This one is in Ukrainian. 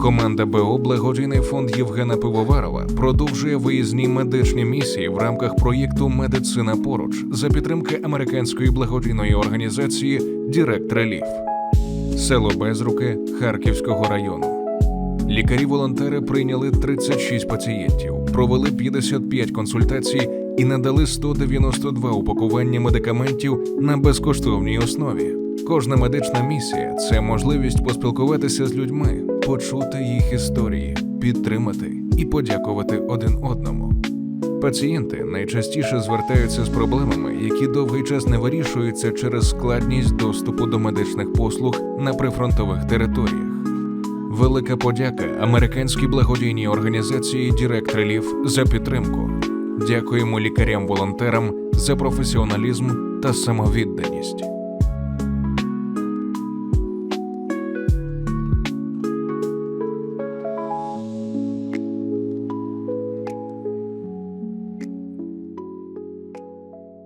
Команда БО Благодійний фонд Євгена Пивоварова продовжує виїзні медичні місії в рамках проєкту Медицина поруч за підтримки американської благодійної організації Дірект Реліф. Село Безруки Харківського району. Лікарі-волонтери прийняли 36 пацієнтів, провели 55 консультацій і надали 192 упакування медикаментів на безкоштовній основі. Кожна медична місія це можливість поспілкуватися з людьми, почути їх історії, підтримати і подякувати один одному. Пацієнти найчастіше звертаються з проблемами, які довгий час не вирішуються через складність доступу до медичних послуг на прифронтових територіях. Велика подяка американській благодійній організації Direct Relief за підтримку. Дякуємо лікарям-волонтерам за професіоналізм та самовідданість.